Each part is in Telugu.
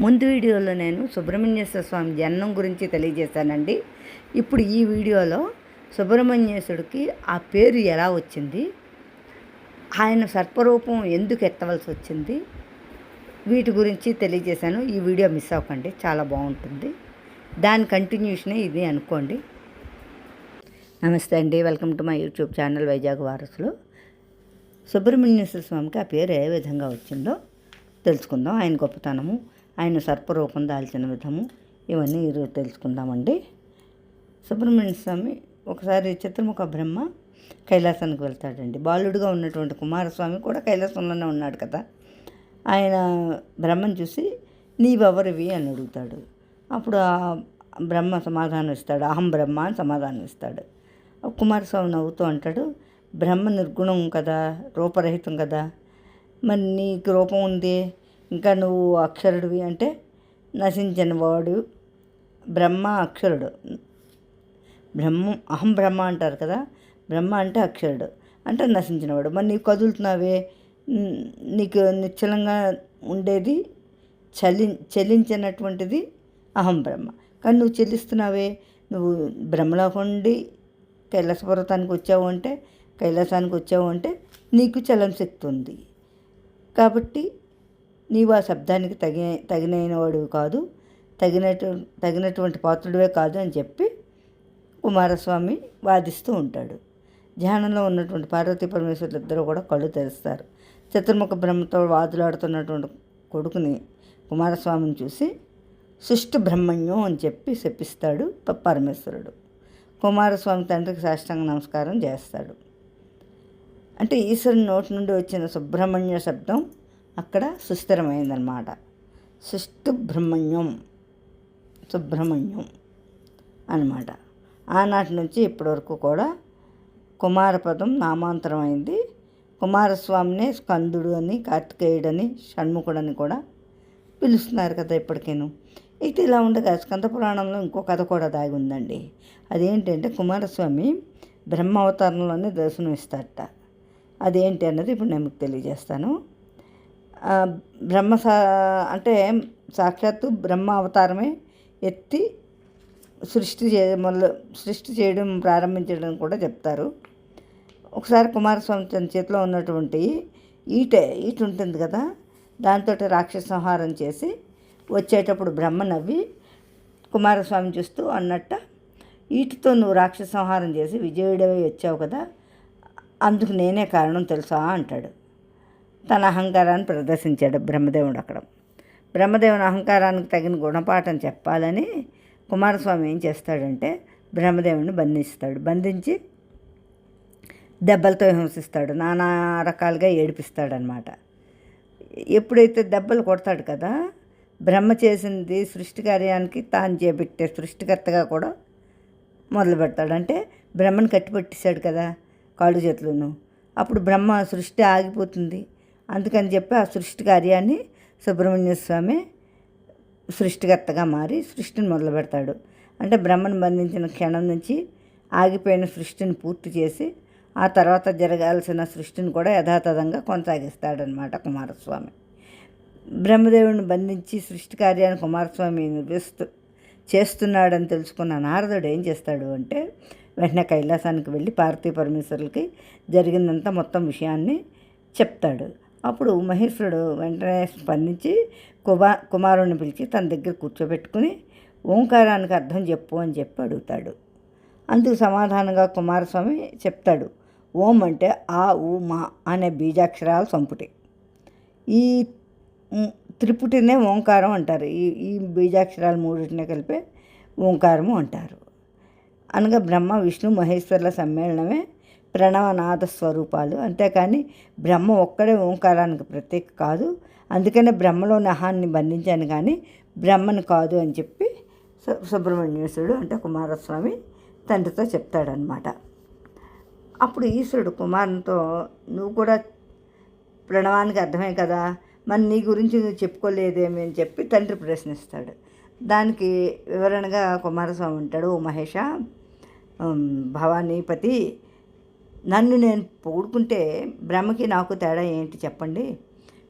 ముందు వీడియోలో నేను సుబ్రహ్మణ్యేశ్వర స్వామి జన్మం గురించి తెలియజేశానండి ఇప్పుడు ఈ వీడియోలో సుబ్రహ్మణ్యేశ్వరుడికి ఆ పేరు ఎలా వచ్చింది? ఆయన సర్పరూపం ఎందుకు ఎత్తవలసి వచ్చింది? వీటి గురించి తెలియజేశాను. ఈ వీడియో మిస్ అవ్వకండి చాలా బాగుంటుంది. దాని కంటిన్యూషనే ఇది అనుకోండి. నమస్తే అండి welcome to my YouTube channel Vizag వారసులు. సుబ్రహ్మణ్యేశ్వర స్వామికి ఆ పేరు ఏ విధంగా వచ్చిందో తెలుసుకుందాం. ఆయన గొప్పతనము ఆయన సర్పరూపం దాల్చిన విధము. ఇవన్నీ ఈరోజు తెలుసుకుందామండి. సుబ్రహ్మణ్య స్వామి ఒకసారి చిత్రముఖ బ్రహ్మ కైలాసానికి వెళ్తాడండి. బాలుడుగా ఉన్నటువంటి కుమారస్వామి కూడా కైలాసంలోనే ఉన్నాడు కదా. ఆయన బ్రహ్మను చూసి నీవెవరివి? అని అడుగుతాడు. అప్పుడు ఆ బ్రహ్మ సమాధానం ఇస్తాడు. అహం బ్రహ్మ అని సమాధానం ఇస్తాడు. కుమారస్వామి నవ్వుతూ అంటాడు బ్రహ్మ నిర్గుణం కదా రూపరహితం కదా. మరి నీకు రూపం ఉంది? ఇంకా నువ్వు అక్షరుడివి అంటే నశించిన వాడు బ్రహ్మ అక్షరుడు. బ్రహ్మ అహం బ్రహ్మ అంటారు కదా బ్రహ్మ అంటే అక్షరుడు అంటే నశించినవాడు. మరి నీవు కదులుతున్నావే నీకు నిశ్చలంగా ఉండేది చలి చలించినటువంటిది అహం బ్రహ్మ. కానీ నువ్వు చెల్లిస్తున్నావే నువ్వు బ్రహ్మలో ఉండి కైలాస పర్వతానికి వచ్చావు అంటే కైలాసానికి వచ్చావు అంటే నీకు చలం శక్తి ఉంది. కాబట్టి నీవు ఆ శబ్దానికి తగిన తగినైన వాడివి కాదు. తగినటు తగినటువంటి పాత్రుడివే కాదు అని చెప్పి కుమారస్వామి వాదిస్తూ ఉంటాడు. ధ్యానంలో ఉన్నటువంటి పార్వతీ పరమేశ్వరులు ఇద్దరు కూడా కళ్ళు తెరుస్తారు. చతుర్ముఖ బ్రహ్మతో వాదులాడుతున్నటువంటి కొడుకుని కుమారస్వామిని చూసి సుష్టు బ్రహ్మణ్యం అని చెప్పి శపిస్తాడు పరమేశ్వరుడు. కుమారస్వామి తండ్రికి సాష్టాంగ నమస్కారం చేస్తాడు. అంటే ఈశ్వరుని నోటి నుండి వచ్చిన సుబ్రహ్మణ్య శబ్దం అక్కడ సుస్థిరమైందనమాట సుష్టు బ్రహ్మణ్యం సుబ్రహ్మణ్యం అన్నమాట. ఆనాటి నుంచి ఇప్పటివరకు కూడా కుమారపదం నామాంతరమైంది. కుమారస్వామినే స్కందుడు అని కార్తికేయుడని షణ్ముఖుడని కూడా పిలుస్తున్నారు కదా ఇప్పటికేను. అయితే ఇలా ఉండగా స్కంద పురాణంలో ఇంకో కథ కూడా దాగి ఉందండి. అదేంటంటే కుమారస్వామి బ్రహ్మ అవతారంలోనే దర్శనం ఇస్తారట అదేంటి అన్నది ఇప్పుడు నేను మీకు తెలియజేస్తాను. బ్రహ్మ సా అంటే సాక్షాత్తు బ్రహ్మ అవతారమే ఎత్తి సృష్టి చే మొదలు సృష్టి చేయడం ప్రారంభించడం కూడా చెప్తారు. ఒకసారి కుమారస్వామి తన చేతిలో ఉన్నటువంటి ఈట ఈట ఉంటుంది కదా దాంతో రాక్షస సంహారం చేసి వచ్చేటప్పుడు బ్రహ్మ నవ్వి కుమారస్వామి చూస్తూ అన్నట్ట ఈటతో నువ్వు రాక్షస సంహారం చేసి విజయుడవి వచ్చావు కదా అందుకు నేనే కారణం తెలుసా? అంటాడు. తన అహంకారాన్ని ప్రదర్శించాడు బ్రహ్మదేవుడు అక్కడ. బ్రహ్మదేవుని అహంకారానికి తగిన గుణపాఠం చెప్పాలని కుమారస్వామి ఏం చేస్తాడంటే బ్రహ్మదేవుని బంధిస్తాడు. బంధించి దెబ్బలతో హింసిస్తాడు. నానా రకాలుగా ఏడిపిస్తాడనమాట ఎప్పుడైతే దెబ్బలు కొడతాడు కదా బ్రహ్మ చేసింది సృష్టి కార్యానికి తాను చేపెట్టే సృష్టికర్తగా కూడా మొదలు పెడతాడు. అంటే బ్రహ్మను కట్టిపెట్టేశాడు కదా కాళ్ళు చేతులను. అప్పుడు బ్రహ్మ సృష్టి ఆగిపోతుంది. అందుకని చెప్పి ఆ సృష్టి కార్యాన్ని సుబ్రహ్మణ్య స్వామి సృష్టికర్తగా మారి సృష్టిని మొదలు పెడతాడు అంటే బ్రహ్మను బంధించిన క్షణం నుంచి ఆగిపోయిన సృష్టిని పూర్తి చేసి ఆ తర్వాత జరగాల్సిన సృష్టిని కూడా యథాతథంగా కొనసాగిస్తాడనమాట కుమారస్వామి. బ్రహ్మదేవుడిని బంధించి సృష్టి కార్యాన్ని కుమారస్వామి నిర్వహిస్తూ చేస్తున్నాడని తెలుసుకున్న నారదుడు ఏం చేస్తాడు అంటే వెంటనే కైలాసానికి వెళ్ళి పార్వతీ పరమేశ్వరులకి జరిగిందంతా మొత్తం విషయాన్ని చెప్తాడు. అప్పుడు మహేశ్వరుడు వెంటనే స్పందించి కుమా కుమారుణ్ణి పిలిచి తన దగ్గర కూర్చోబెట్టుకుని ఓంకారానికి అర్థం చెప్పు అని చెప్పి అడుగుతాడు. అందుకు సమాధానంగా కుమారస్వామి చెప్తాడు ఓం అంటే ఆ ఊ మా అనే బీజాక్షరాలు సంపుటి. ఈ త్రిపుటినే ఓంకారం అంటారు. ఈ ఈ బీజాక్షరాలు మూడింటినే కలిపే ఓంకారము అంటారు. అనగా బ్రహ్మ విష్ణు మహేశ్వరుల సమ్మేళనమే ప్రణవనాథ స్వరూపాలు అంతేకాని బ్రహ్మ ఒక్కడే ఓంకారానికి ప్రత్యేక కాదు. అందుకనే బ్రహ్మలోని అహాన్ని బంధించాను కానీ బ్రహ్మను కాదు అని చెప్పి సు- సుబ్రహ్మణ్యేశ్వరుడు అంటే కుమారస్వామి తండ్రితో చెప్తాడనమాట అప్పుడు ఈశ్వరుడు కుమారునితో నువ్వు కూడా ప్రణవానికి అర్థమే కదా మరి నీ గురించి నువ్వు చెప్పుకోలేదేమి? అని చెప్పి తండ్రి ప్రశ్నిస్తాడు. దానికి వివరణగా కుమారస్వామి ఉంటాడు ఓ మహేష భవానీపతి నన్ను నేను పొగుడుకుంటే బ్రహ్మకి నాకు తేడా ఏంటి చెప్పండి?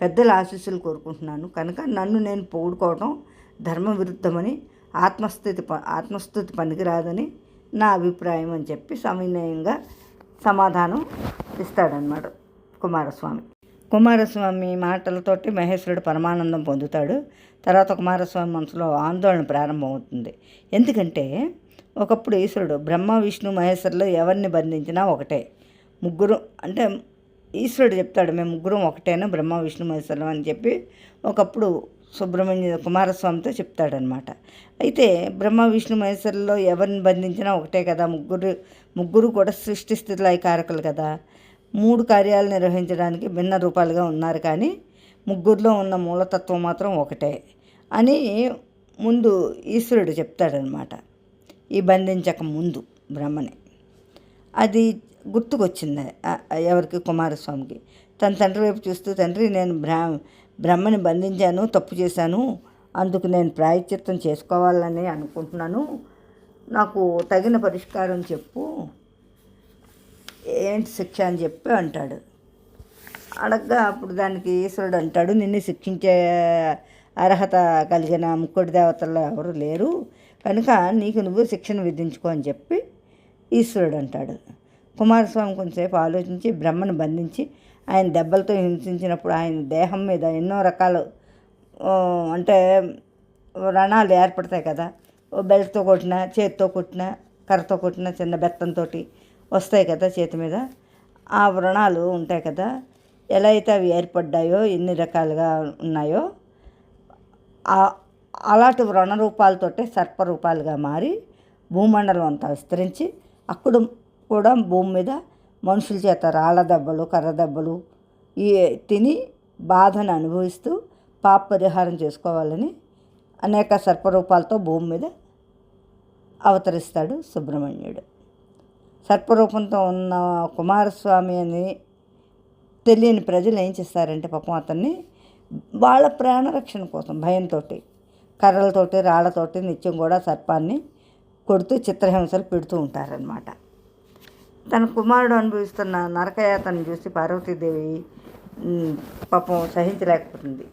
పెద్దల ఆశీస్సులు కోరుకుంటున్నాను. కనుక నన్ను నేను పొగుడుకోవడం ధర్మ విరుద్ధమని ఆత్మస్థితి ప ఆత్మస్థుతి పనికిరాదని నా అభిప్రాయం అని చెప్పి సవినయంగా సమాధానం ఇస్తాడనమాట కుమారస్వామి. కుమారస్వామి మాటలతోటి మహేశ్వరుడు పరమానందం పొందుతాడు. తర్వాత కుమారస్వామి మనసులో ఆందోళన ప్రారంభమవుతుంది. ఎందుకంటే ఒకప్పుడు ఈశ్వరుడు బ్రహ్మ విష్ణు మహేశ్వరులు ఎవరిని బంధించినా ఒకటే. ముగ్గురు అంటే ఈశ్వరుడు చెప్తాడు మేము ముగ్గురం ఒకటేనా? బ్రహ్మ విష్ణు మహేశ్వరం అని చెప్పి ఒకప్పుడు సుబ్రహ్మణ్య కుమారస్వామితో చెప్తాడనమాట అయితే బ్రహ్మ విష్ణు మహేశ్వరుల్లో ఎవరిని బంధించినా ఒకటే కదా ముగ్గురు ముగ్గురు కూడా సృష్టి స్థితిలో కారకులు కదా. మూడు కార్యాలు నిర్వహించడానికి భిన్న రూపాలుగా ఉన్నారు కానీ ముగ్గురులో ఉన్న మూలతత్వం మాత్రం ఒకటే అని ముందు ఈశ్వరుడు చెప్తాడనమాట ఈ బంధించక ముందు బ్రహ్మని. అది గుర్తుకొచ్చింది ఎవరికి? కుమారస్వామికి. తన తండ్రి వైపు చూస్తూ తండ్రి నేను బ్రా బ్రహ్మని బంధించాను తప్పు చేశాను అందుకు నేను ప్రాయశ్చిత్తం చేసుకోవాలని అనుకుంటున్నాను. నాకు తగిన పరిష్కారం చెప్పు. ఏంటి శిక్ష అని చెప్పి అంటాడు. అడగ్గా అప్పుడు దానికి ఈశ్వరుడు అంటాడు నిన్ను శిక్షించే అర్హత కలిగిన ముక్కుడి దేవతల్లో ఎవరు లేరు. కనుక నీకు నువ్వు శిక్షణ విధించుకో అని చెప్పి ఈశ్వరుడు అంటాడు. కుమారస్వామి కొంచెంసేపు ఆలోచించి బ్రహ్మను బంధించి ఆయన దెబ్బలతో హింసించినప్పుడు ఆయన దేహం మీద ఎన్నో రకాలు అంటే రణాలు ఏర్పడతాయి కదా. ఓ బెల్ట్తో కొట్టిన చేతితో కొట్టిన కర్రతో కొట్టిన చిన్న బెత్తంతో వస్తాయి కదా చేతి మీద. ఆ వ్రణాలు ఉంటాయి కదా. ఎలా అయితే అవి ఏర్పడ్డాయో ఎన్ని రకాలుగా ఉన్నాయో ఆ- అలాంటి వ్రణ రూపాలతోటే సర్పరూపాలుగా మారి భూమండలం అంతా విస్తరించి అక్కడ కూడా భూమి మీద మనుషుల చేత రాళ్ళ దెబ్బలు కర్ర దెబ్బలు ఈ తిని బాధను అనుభవిస్తూ పాప పరిహారం చేసుకోవాలని అనేక సర్పరూపాలతో భూమి మీద అవతరిస్తాడు సుబ్రహ్మణ్యుడు. సర్పరూపంతో ఉన్న కుమారస్వామి అని తెలియని ప్రజలు ఏం చేస్తారంటే పాపం అతన్ని వాళ్ళ ప్రాణరక్షణ కోసం భయంతో కర్రలతోటి రాళ్ళతోటి నిత్యం కూడా సర్పాన్ని కొడుతూ చిత్రహింసలు పెడుతూ ఉంటారనమాట తన కుమారుడు అనుభవిస్తున్న నరకయాతను చూసి పార్వతీదేవి పాపం సహించలేకపోతుంది.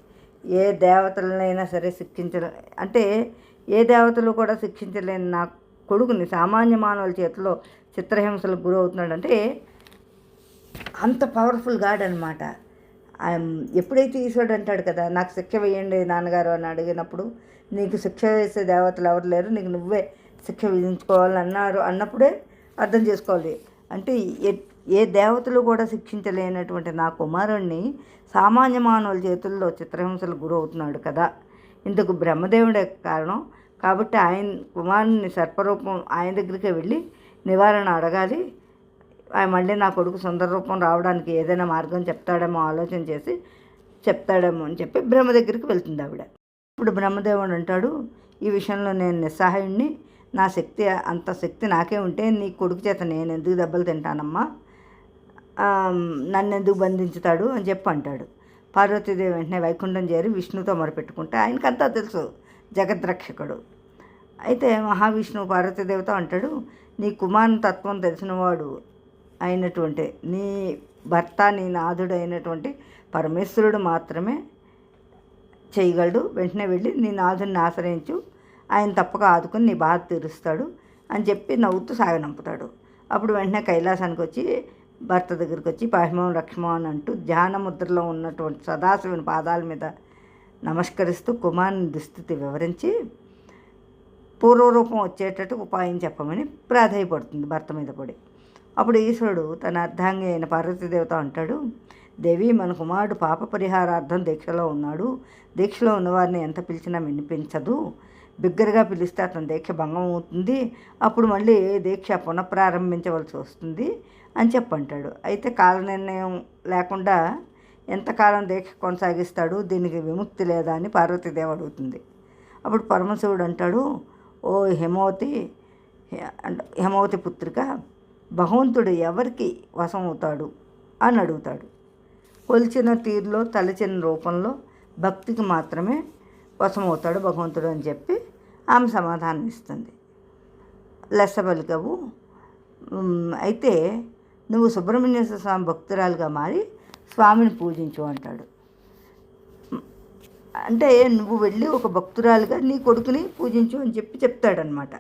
ఏ దేవతలనైనా సరే శిక్షించడం అంటే ఏ దేవతలు కూడా శిక్షించలేని నా కొడుకుని సామాన్య మానవుల చేతిలో చిత్రహింసలకు గురవుతున్నాడంటే అంత పవర్ఫుల్ గాడ్ అనమాట ఎప్పుడైతే ఈశ్వరుడు అంటాడు కదా నాకు శిక్ష వేయండి నాన్నగారు అని అడిగినప్పుడు నీకు శిక్ష వేసే దేవతలు ఎవరు లేరు నీకు నువ్వే శిక్ష విధించుకోవాలి అన్నారు అన్నప్పుడే అర్థం చేసుకోవాలి. అంటే ఏ ఏ దేవతలు కూడా శిక్షించలేనటువంటి నా కుమారుణ్ణి సామాన్య మానవుల చేతుల్లో చిత్రహింసలకు గురవుతున్నాడు కదా. ఇందుకు బ్రహ్మదేవుడే కారణం. కాబట్టి ఆయన కుమారుని సర్పరూపం ఆయన దగ్గరికే వెళ్ళి నివారణ అడగాలి. ఆయన మళ్ళీ నా కొడుకు సుందర రూపం రావడానికి ఏదైనా మార్గం చెప్తాడేమో ఆలోచన చేసి చెప్తాడేమో అని చెప్పి బ్రహ్మ దగ్గరికి వెళ్తుంది ఆవిడ. ఇప్పుడు బ్రహ్మదేవుడు అంటాడు ఈ విషయంలో నేను నిస్సహాయుణ్ణి. నా శక్తి అంత శక్తి నాకే ఉంటే నీ కొడుకు చేత నేను ఎందుకు దెబ్బలు తింటానమ్మా? నన్ను ఎందుకు బంధించుతాడు అని చెప్పి అంటాడు. పార్వతీదేవి వెంటనే వైకుంఠం చేరి విష్ణుతో మొరపెట్టుకుంటే ఆయనకంతా తెలుసు జగద్రక్షకుడు. అయితే మహావిష్ణువు పార్వతీదేవితో అంటాడు నీ కుమార్ తత్వం తెలిసినవాడు అయినటువంటి నీ భర్త నీ నాథుడు అయినటువంటి పరమేశ్వరుడు మాత్రమే చేయగలడు. వెంటనే వెళ్ళి నీ నాథుని ఆశ్రయించు. ఆయన తప్పక ఆదుకుని నీ బాధ తీరుస్తాడు అని చెప్పి నవ్వుతూ సాగనంపుతాడు అప్పుడు వెంటనే కైలాసానికి వచ్చి భర్త దగ్గరికి వచ్చి పాహిమం లక్ష్మం అని అంటూ ధ్యాన ముద్రలో ఉన్నటువంటి సదాశివుని పాదాల మీద నమస్కరిస్తూ కుమారుని దుస్థితి వివరించి పూర్వరూపం వచ్చేటట్టు ఉపాయం చెప్పమని ప్రాధాయపడుతుంది భర్త మీద పడి. అప్పుడు ఈశ్వరుడు తన అర్ధాంగి అయిన పార్వతీదేవత అంటాడు దేవి మన కుమారుడు పాప పరిహారార్థం దీక్షలో ఉన్నాడు. దీక్షలో ఉన్నవారిని ఎంత పిలిచినా వినిపించదు. బిగ్గరగా పిలిస్తే అతని దీక్ష భంగం అవుతుంది. అప్పుడు మళ్ళీ దీక్ష పునఃప్రారంభించవలసి వస్తుంది అని చెప్పంటాడు. అయితే కాల నిర్ణయం లేకుండా ఎంతకాలం దీక్ష కొనసాగిస్తాడు? దీనికి విముక్తి లేదా అని పార్వతీదేవి అడుగుతుంది. అప్పుడు పరమశివుడు అంటాడు ఓ హిమవతి హిమవతి పుత్రిక భగవంతుడు ఎవరికి వశం అవుతాడు? అని అడుగుతాడు. కొలిచిన తీరులో తలచిన రూపంలో భక్తికి మాత్రమే వశమవుతాడు భగవంతుడు అని చెప్పి ఆమె సమాధానం ఇస్తుంది లెస్సబలికవు అయితే నువ్వు సుబ్రహ్మణ్యేశ్వర స్వామి భక్తురాలుగా మారి స్వామిని పూజించు అంటాడు. అంటే నువ్వు వెళ్ళి ఒక భక్తురాలుగా నీ కొడుకుని పూజించు అని చెప్పి చెప్తాడనమాట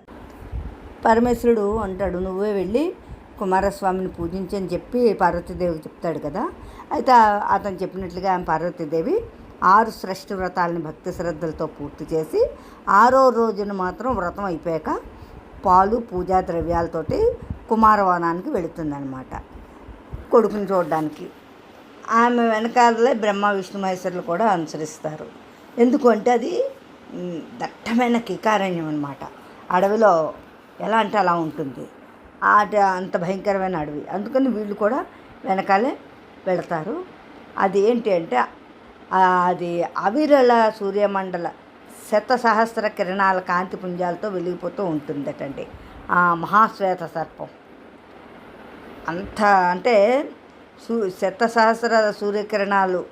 పరమేశ్వరుడు అంటాడు నువ్వే వెళ్ళి కుమారస్వామిని పూజించని చెప్పి పార్వతీదేవికి చెప్తాడు కదా. అయితే అతను చెప్పినట్లుగా ఆమె పార్వతీదేవి ఆరు శ్రేష్ఠ వ్రతాలని భక్తి శ్రద్ధలతో పూర్తి చేసి ఆరో రోజున మాత్రం వ్రతం అయిపోయాక పాలు పూజా ద్రవ్యాలతోటి కుమారవనానికి వెళుతుందనమాట కొడుకుని చూడడానికి. ఆమె వెనకాలే బ్రహ్మ విష్ణు మహేశ్వరులు కూడా అనుసరిస్తారు. ఎందుకంటే అది దట్టమైన కికారణ్యం అనమాట అడవిలో ఎలా అంటే అలా ఉంటుంది. ఆ అంత భయంకరమైన అడవి. అందుకని వీళ్ళు కూడా వెనకాలే వెళతారు. అది ఏంటి అంటే అది అవిరళ సూర్యమండల శత సహస్ర కిరణాల కాంతి పుంజాలతో వెలిగిపోతూ ఉంటుందటండి. ఆ మహాశ్వేత సర్పం. అంత అంటే సూ శత సహస్ర సూర్యకిరణాలు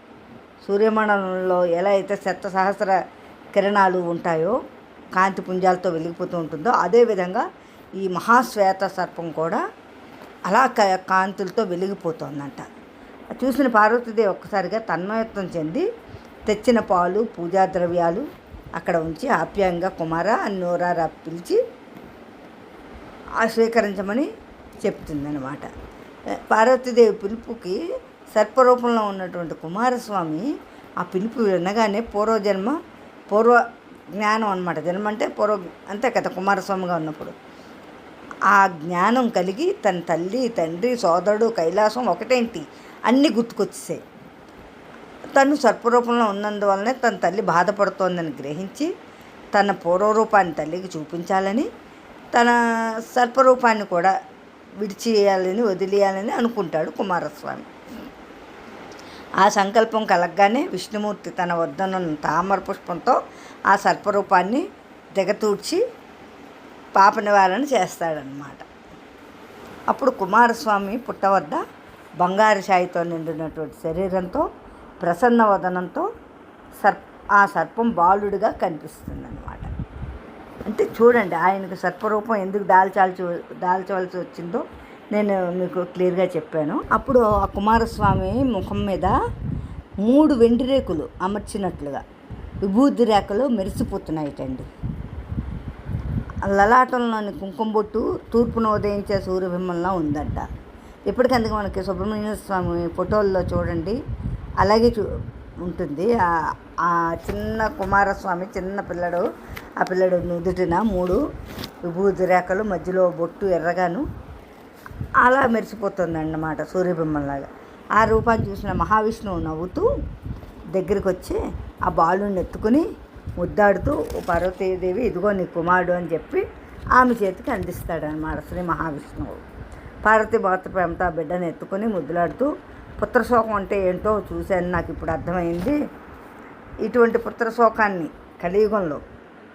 సూర్యమండలంలో ఎలా అయితే శత సహస్ర కిరణాలు ఉంటాయో కాంతి పుంజాలతో వెలిగిపోతూ ఉంటుందో అదేవిధంగా ఈ మహాశ్వేత సర్పం కూడా అలా కాంతులతో వెలిగిపోతుందంట. చూసిన పార్వతీదేవి ఒక్కసారిగా తన్మయత్వం చెంది తెచ్చిన పాలు పూజా ద్రవ్యాలు అక్కడ ఉంచి ఆప్యాయంగా కుమార అని నోరారా పిలిచి ఆ స్వీకరించమని చెప్తుందనమాట పార్వతీదేవి పిలుపుకి సర్పరూపంలో ఉన్నటువంటి కుమారస్వామి ఆ పిలుపు వినగానే పూర్వజన్మ పూర్వ జ్ఞానం అనమాట జన్మ అంటే పూర్వ అంతే కదా కుమారస్వామిగా ఉన్నప్పుడు. ఆ జ్ఞానం కలిగి తన తల్లి తండ్రి సోదరుడు కైలాసం ఒకటేంటి? అన్నీ గుర్తుకొచ్చేసాయి. తను సర్పరూపంలో ఉన్నందువల్లనే తన తల్లి బాధపడుతోందని గ్రహించి తన పూర్వరూపాన్ని తల్లికి చూపించాలని తన సర్పరూపాన్ని కూడా విడిచేయాలని వదిలేయాలని అనుకుంటాడు కుమారస్వామి. ఆ సంకల్పం కలగగానే విష్ణుమూర్తి తన వద్దనున్న తామర పుష్పంతో ఆ సర్పరూపాన్ని దిగతూడ్చి పాప నివారణ చేస్తాడనమాట అప్పుడు కుమారస్వామి పుట్ట వద్ద బంగారు షాయితో నిండినటువంటి శరీరంతో ప్రసన్న వదనంతో సర్ప ఆ సర్పం బాలుడిగా కనిపిస్తుంది అనమాట అంటే చూడండి ఆయనకు సర్పరూపం ఎందుకు దాల్చాల్సి దాల్చవలసి వచ్చిందో నేను మీకు క్లియర్గా చెప్పాను. అప్పుడు ఆ కుమారస్వామి ముఖం మీద మూడు వెండి రేకులు అమర్చినట్లుగా విభూతి రేఖలు మెరిసిపోతున్నాయిటండి. లలాటంలోని కుంకుమ బొట్టు తూర్పును ఉదయించే సూర్యబింబంలా ఉందంట. ఇప్పటికందుకు మనకి సుబ్రహ్మణ్య స్వామి ఫోటోల్లో చూడండి. అలాగే చూ ఉంటుంది. ఆ- చిన్న కుమారస్వామి చిన్న పిల్లడు. ఆ పిల్లడు నుదుటిన మూడు విభూతి రేఖలు మధ్యలో బొట్టు ఎర్రగాను. అలా మెరిసిపోతుంది అన్నమాట సూర్యబింబంలాగా. ఆ రూపాన్ని చూసిన మహావిష్ణువు నవ్వుతూ దగ్గరికి వచ్చి ఆ బాలుని ఎత్తుకుని ముద్దాడుతూ "ఓ పార్వతీదేవి ఇదిగో నీ కుమారుడు అని చెప్పి ఆమె చేతికి అందిస్తాడనమాట శ్రీ మహావిష్ణువు. పార్వతీ భారత ప్రేమతో బిడ్డను ఎత్తుకొని ముద్దులాడుతూ పుత్రశోకం అంటే ఏంటో చూశాను నాకు ఇప్పుడు అర్థమైంది. ఇటువంటి పుత్రశోకాన్ని కలియుగంలో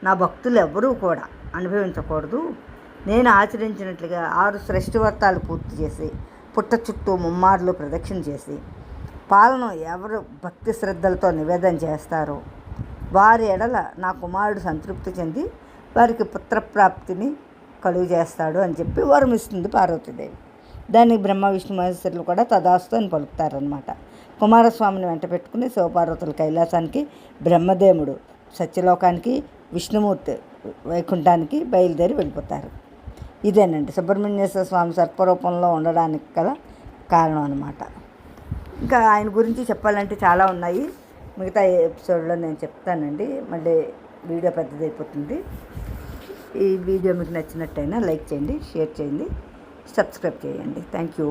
నా భక్తులు ఎవ్వరూ కూడా అనుభవించకూడదు. నేను ఆచరించినట్లుగా ఆరు శ్రేష్ఠ వర్తాలు పూర్తి చేసి పుట్ట చుట్టూ ముమ్మార్లు ప్రదక్షిణ చేసి పాలన ఎవరు భక్తి శ్రద్ధలతో నివేదన చేస్తారో వారి ఎడల నా కుమారుడు సంతృప్తి చెంది వారికి పుత్రప్రాప్తిని కలుగు చేస్తాడు అని చెప్పి వరమిస్తుంది పార్వతీదేవి. దానికి బ్రహ్మ విష్ణు మహేశ్వరులు కూడా తదాస్తు అని పలుకుతారనమాట కుమారస్వామిని వెంట పెట్టుకుని శివపార్వతుల కైలాసానికి బ్రహ్మదేవుడు సత్యలోకానికి విష్ణుమూర్తి వైకుంఠానికి బయలుదేరి వెళ్ళిపోతారు. ఇదేనండి సుబ్రహ్మణ్యేశ్వర స్వామి సర్పరూపంలో ఉండడానికి గల కారణం అనమాట ఇంకా ఆయన గురించి చెప్పాలంటే చాలా ఉన్నాయి. మిగతా ఎపిసోడ్లో నేను చెప్తానండి. మళ్ళీ వీడియో పెద్దదైపోతుంది. ఈ వీడియో మీకు నచ్చినట్టయినా లైక్ చేయండి షేర్ చేయండి సబ్స్క్రైబ్ చేయండి. Thank you.